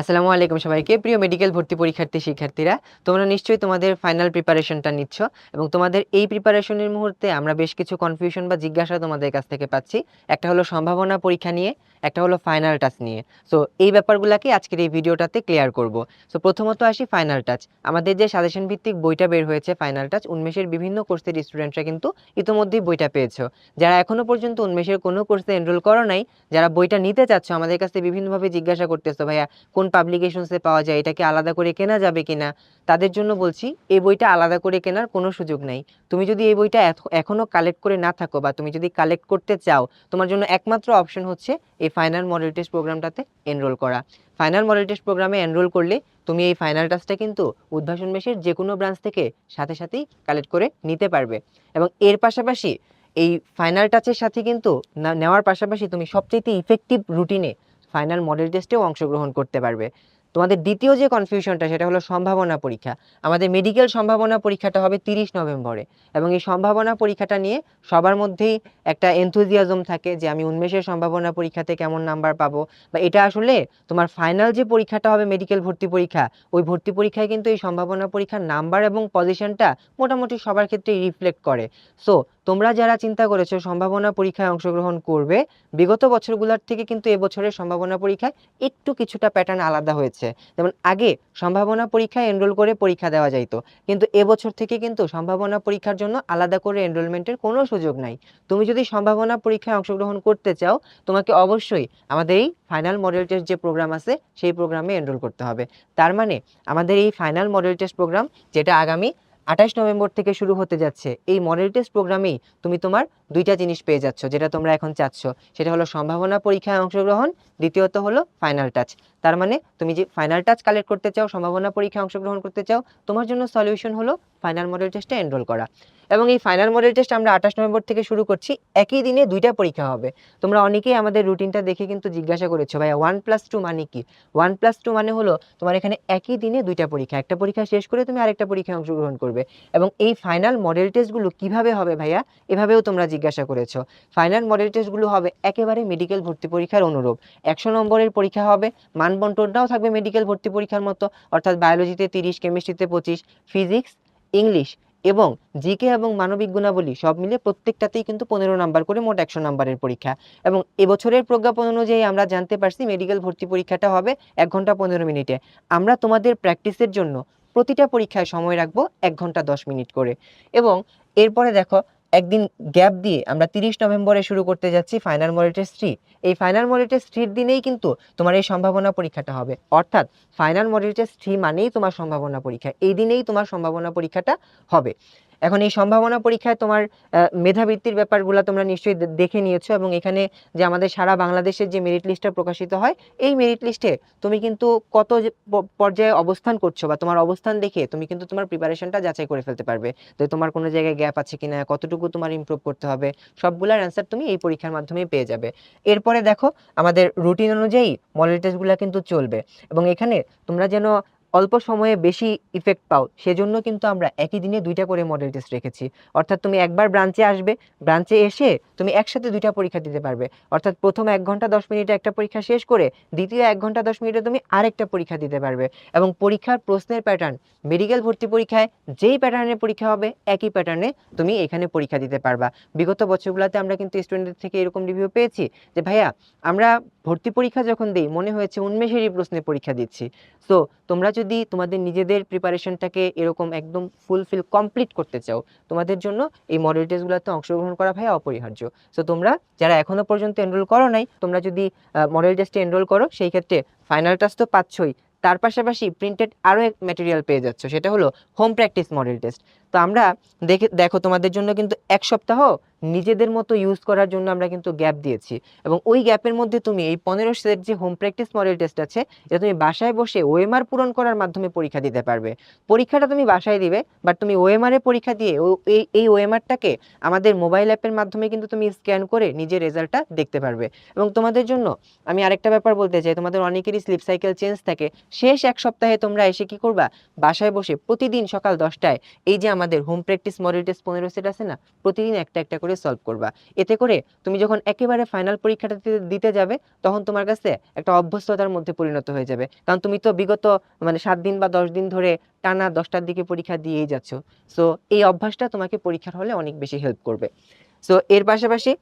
আসসালামু আলাইকুম সবাইকে। প্রিয় মেডিকেল ভর্তি পরীক্ষার্থী, শিক্ষার্থীরা, তোমরা নিশ্চয়ই তোমাদের ফাইনাল প্রিপারেশনটা নিচ্ছ এবং তোমাদের এই প্রিপারেশনের মুহূর্তে আমরা বেশ কিছু কনফিউশন বা জিজ্ঞাসা তোমাদের কাছ থেকে পাচ্ছি। একটা হলো সম্ভাবনা পরীক্ষা নিয়ে, একটা হলো ফাইনাল টাচ নিয়ে। সো এই ব্যাপারগুলোকে আজকের এই ভিডিওটাতে ক্লিয়ার করব। সো প্রথমত আসি ফাইনাল টাচ আমাদের যে সাজেশন ভিত্তিক বইটা বের হয়েছে ফাইনাল টাচ উন্মেষের বিভিন্ন কোর্সের স্টুডেন্টরা কিন্তু ইতোমধ্যেই বইটা পেয়েছ। যারা এখনও পর্যন্ত উন্মেষের কোনো কোর্সে এনরোল করো নাই, যারা বইটা নিতে চাচ্ছ, আমাদের কাছে বিভিন্নভাবে জিজ্ঞাসা করতেছো, ভাইয়া কোন পাবলিকেশনসে পাওয়া যায়, এটাকে আলাদা করে কেনা যাবে কিনা, তাদের জন্য বলছি, এই বইটা আলাদা করে কেনার কোনো সুযোগ নাই। তুমি যদি এই বইটা এখ- এখনও কালেক্ট করে না থাকো বা তুমি যদি কালেক্ট করতে চাও, তোমার জন্য একমাত্র অপশন হচ্ছে এই ফাইনাল মডেল টেস্ট প্রোগ্রামটাতে এনরোল করা। ফাইনাল মডেল টেস্ট প্রোগ্রামে এনরোল করলে তুমি এই ফাইনাল টাচটা কিন্তু উদ্ভাসন মেশের যে কোনো ব্রাঞ্চ থেকে সাথে সাথেই কালেক্ট করে নিতে পারবে। এবং এর পাশাপাশি এই ফাইনাল টাচের সাথে কিন্তু নেওয়ার পাশাপাশি তুমি সবচেয়ে ইফেক্টিভ রুটিনে ফাইনাল মডেল টেস্টেও অংশগ্রহণ করতে পারবে। তোমাদের দ্বিতীয় যে কনফিউশনটা সেটা হলো সম্ভাবনা পরীক্ষা। আমাদের মেডিকেল সম্ভাবনা পরীক্ষাটা হবে তিরিশ নভেম্বরে এবং এই সম্ভাবনা পরীক্ষাটা নিয়ে সবার মধ্যেই একটা এনথুজিয়াজম থাকে যে আমি উন্মেষের সম্ভাবনা পরীক্ষাতে কেমন নাম্বার পাবো। বা এটা আসলে তোমার ফাইনাল যে পরীক্ষাটা হবে মেডিকেল ভর্তি পরীক্ষা, ওই ভর্তি পরীক্ষায় কিন্তু এই সম্ভাবনা পরীক্ষার নাম্বার এবং পজিশনটা মোটামুটি সবার ক্ষেত্রেই রিফ্লেক্ট করে। সো তোমরা যারা চিন্তা করেছ সম্ভাবনা পরীক্ষায় অংশগ্রহণ করবে, বিগত বছরগুলোর থেকে কিন্তু এবছরের সম্ভাবনা পরীক্ষায় একটু কিছুটা প্যাটার্ন আলাদা হয়েছে। যেমন আগে সম্ভাবনা পরীক্ষায় এনরোল করে পরীক্ষা দেওয়া যাইতো, কিন্তু এবছর থেকে কিন্তু সম্ভাবনা পরীক্ষার জন্য আলাদা করে এনরোলমেন্টের কোনো সুযোগ নাই। তুমি যদি সম্ভাবনা পরীক্ষায় অংশগ্রহণ করতে চাও, তোমাকে অবশ্যই আমাদের এই ফাইনাল মডেল টেস্ট যে প্রোগ্রাম আছে, সেই প্রোগ্রামে এনরোল করতে হবে। তার মানে আমাদের এই ফাইনাল মডেল টেস্ট প্রোগ্রাম যেটা আগামী আঠাশ নভেম্বর থেকে শুরু হতে যাচ্ছে। এই মডেল টেস্ট প্রোগ্রামেই তুমি তোমার দুইটা জিনিস পেয়ে যাচ্ছ, যেটা তোমরা এখন চাচ্ছ। সেটা হলো সম্ভাবনা পরীক্ষায় অংশগ্রহণ, দ্বিতীয়ত হলো ফাইনাল টাচ তার মানে তুমি যে ফাইনাল টাচ কালেক্ট করতে চাও, সম্ভাবনা পরীক্ষায় অংশগ্রহণ করতে চাও, তোমার জন্য সলিউশন হলো ফাইনাল মডেল টেস্টে এনরোল করা। এবং এই ফাইনাল মডেল টেস্ট আমরা আঠাশ নভেম্বর থেকে শুরু করছি, একই দিনে দুইটা পরীক্ষা হবে। তোমরা অনেকেই আমাদের রুটিনটা দেখে কিন্তু জিজ্ঞাসা করেছ, ভাইয়া ওয়ান প্লাস টু মানে কি? ওয়ান প্লাস টু মানে হলো তোমার এখানে একই দিনে দুইটা পরীক্ষা, একটা পরীক্ষা শেষ করে তুমি আরেকটা পরীক্ষায় অংশগ্রহণ করবে। এবং এই ফাইনাল মডেল টেস্টগুলো কীভাবে হবে, ভাইয়া, এভাবেও তোমরা জিজ্ঞাসা করেছ। ফাইনাল মডেল টেস্টগুলো হবে একেবারে মেডিকেল ভর্তি পরীক্ষার অনুরূপ। একশো নম্বরের পরীক্ষা হবে, মানবন্টনটাও থাকবে মেডিকেল ভর্তি পরীক্ষার মতো, অর্থাৎ বায়োলজিতে তিরিশ কেমিস্ট্রিতে পঁচিশ ফিজিক্স ইংলিশ এবং জিকে এবং মানবিক গুণাবলী সব মিলে প্রত্যেকটাতেই কিন্তু পনেরো নাম্বার করে মোট একশো নাম্বারের পরীক্ষা। এবং এবছরের প্রজ্ঞাপন অনুযায়ী আমরা জানতে পারছি মেডিকেল ভর্তি পরীক্ষাটা হবে এক ঘণ্টা পনেরো মিনিটে। আমরা তোমাদের প্র্যাকটিসের জন্য প্রতিটা পরীক্ষায় সময় রাখব এক ঘণ্টা দশ মিনিট করে। এবং এরপরে দেখো একদিন গ্যাপ দিয়ে আমরা তিরিশ নভেম্বরে শুরু করতে যাচ্ছি ফাইনাল মডেল টেস্ট থ্রি এই ফাইনাল মডেল টেস্ট থ্রির দিনেই কিন্তু তোমার এই সম্ভাবনা পরীক্ষাটা হবে। অর্থাৎ ফাইনাল মডেল থ্রি মানেই তোমার সম্ভাবনা পরীক্ষা। এই দিনেই তোমার সম্ভাবনা পরীক্ষাটা হবে। এখন এই সম্ভাবনা পরীক্ষায় তোমার মেধাবৃত্তির ব্যাপারগুলো তোমরা নিশ্চয়ই দেখে নিয়েছো এবং এখানে যে আমাদের সারা বাংলাদেশের যে মেরিট লিস্টটা প্রকাশিত হয়, এই মেরিট লিস্টে তুমি কিন্তু কত পর্যায়ে অবস্থান করছ বা তোমার অবস্থান দেখে তুমি কিন্তু তোমার প্রিপারেশনটা যাচাই করে ফেলতে পারবে। তো তোমার কোনো জায়গায় গ্যাপ আছে কিনা, কতটুকু তোমার ইমপ্রুভ করতে হবে, সবগুলোর অ্যান্সার তুমি এই পরীক্ষার মাধ্যমেই পেয়ে যাবে। এরপরে দেখো, আমাদের রুটিন অনুযায়ী মডেল টেস্টগুলো কিন্তু চলবে এবং এখানে তোমরা যেন অল্প সময়ে বেশি ইফেক্ট পাও, সেজন্য কিন্তু আমরা একই দিনে দুইটা করে মডেল টেস্ট রেখেছি। অর্থাৎ তুমি একবার ব্রাঞ্চে আসবে ব্রাঞ্চে এসে তুমি একসাথে দুইটা পরীক্ষা দিতে পারবে। অর্থাৎ প্রথম এক ঘণ্টা দশ মিনিটে একটা পরীক্ষা শেষ করে, দ্বিতীয় এক ঘণ্টা দশ মিনিটে তুমি আরেকটা পরীক্ষা দিতে পারবে। এবং পরীক্ষার প্রশ্নের প্যাটার্ন মেডিকেল ভর্তি পরীক্ষায় যেই প্যাটার্নের পরীক্ষা হবে, একই প্যাটার্নে তুমি এখানে পরীক্ষা দিতে পারবা। বিগত বছরগুলোতে আমরা কিন্তু স্টুডেন্টদের থেকে এরকম রিভিউ পেয়েছি যে, ভাইয়া, আমরা ভর্তি পরীক্ষা যখন দিই, মনে হয়েছে উন্মেষেরই প্রশ্নের পরীক্ষা দিচ্ছি। সো তোমরা যদি তোমাদের নিজেদের প্রিপারেশনটাকে এরকম একদম ফুলফিল কমপ্লিট করতে চাও, তোমাদের জন্য এই মডেল টেস্টগুলোতে অংশগ্রহণ করা ভাই অপরিহার্য। সো তোমরা যারা এখনও পর্যন্ত এনরোল করো নাই, তোমরা যদি মডেল টেস্টে এনরোল করো, সেই ক্ষেত্রে ফাইনাল টাস তো পাচ্ছই। তার পাশাপাশি প্রিন্টেড আরও এক ম্যাটেরিয়াল পেয়ে যাচ্ছ, সেটা হলো হোম প্র্যাকটিস মডেল টেস্ট তো আমরা দেখে, দেখো তোমাদের জন্য কিন্তু এক সপ্তাহ নিজেদের মতো ইউজ করার জন্য আমরা কিন্তু গ্যাপ দিয়েছি। এবং ওই গ্যাপের মধ্যে তুমি এই পনেরো সেট যে হোম প্র্যাকটিস মডেল টেস্ট আছে, এটা তুমি বাসায় বসে ওএমআর পূরণ করার মাধ্যমে পরীক্ষা দিতে পারবে। পরীক্ষাটা তুমি বাসায় দিবে বাট তুমি ওএমআর পরীক্ষা দিয়ে এই এই ওএমআরটাকে আমাদের মোবাইল অ্যাপের মাধ্যমে কিন্তু তুমি স্ক্যান করে নিজের রেজাল্টটা দেখতে পারবে। এবং তোমাদের জন্য আমি আরেকটা ব্যাপার বলতে চাই, তোমাদের অনেকেরই স্লিপ সাইকেল চেঞ্জ থাকে। শেষ এক সপ্তাহে তোমরা এসে কি করবা? বাসায় বসে প্রতিদিন সকাল দশটায় এই যে আমাদের হোম প্র্যাকটিস মডেল টেস্ট পনেরো সেট আছে না, প্রতিদিন একটা একটা করে সলভ করবা। এতে করে তুমি যখন একেবারে ফাইনাল পরীক্ষাটা দিতে যাবে, তখন তোমার কাছে একটা অভ্যস্ততার মধ্যে পরিণত হয়ে যাবে। কারণ তুমি তো বিগত মানে সাত দিন বা দশ দিন ধরে টানা দশটার দিকে পরীক্ষা দিয়েই যাচ্ছ। সো এই অভ্যাসটা তোমাকে পরীক্ষার হলে অনেক বেশি হেল্প করবে। সো এর পাশাপাশি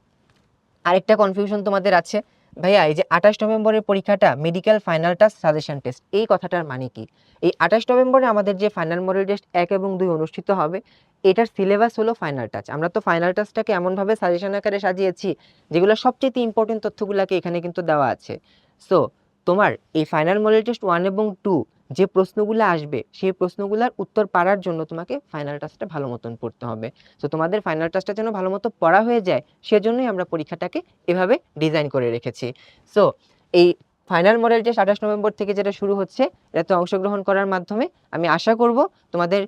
আরেকটা কনফিউশন তোমাদের আছে। ভাইয়া, এই যে আঠাশ নভেম্বরের পরীক্ষাটা মেডিকেল ফাইনাল টাস সাজেশন টেস্ট এই কথাটার মানে কি? এই আঠাশ নভেম্বরে আমাদের যে ফাইনাল মডেল টেস্ট এক এবং দুই অনুষ্ঠিত হবে, এটার সিলেবাস হলো ফাইনাল টাচ আমরা তো ফাইনাল টাচটাকে এমনভাবে সাজেশন আকারে সাজিয়েছি, যেগুলো সবচেয়ে ইম্পর্টেন্ট তথ্যগুলোকে এখানে কিন্তু দেওয়া আছে। সো তোমার এই ফাইনাল মডেল টেস্ট ওয়ান এবং টু যে প্রশ্নগুলো আসবে, সেই প্রশ্নগুলোর উত্তর পারার জন্য তোমাকে ফাইনাল টাচটা ভালো মতন পড়তে হবে। তো তোমাদের ফাইনাল টাচটা যেন ভালো মতো পড়া হয়ে যায়, সেজন্যই আমরা পরীক্ষাটাকে এভাবে ডিজাইন করে রেখেছি। সো এই ফাইনাল মডেল টেস্ট আঠাশ নভেম্বর থেকে যেটা শুরু হচ্ছে, এটাতে অংশগ্রহণ করার মাধ্যমে আমি আশা করব তোমাদের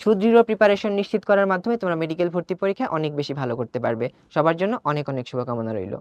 সুদৃঢ় প্রিপারেশন নিশ্চিত করার মাধ্যমে তোমরা মেডিকেল ভর্তি পরীক্ষায় অনেক বেশি ভালো করতে পারবে। সবার জন্য অনেক অনেক শুভকামনা রইল।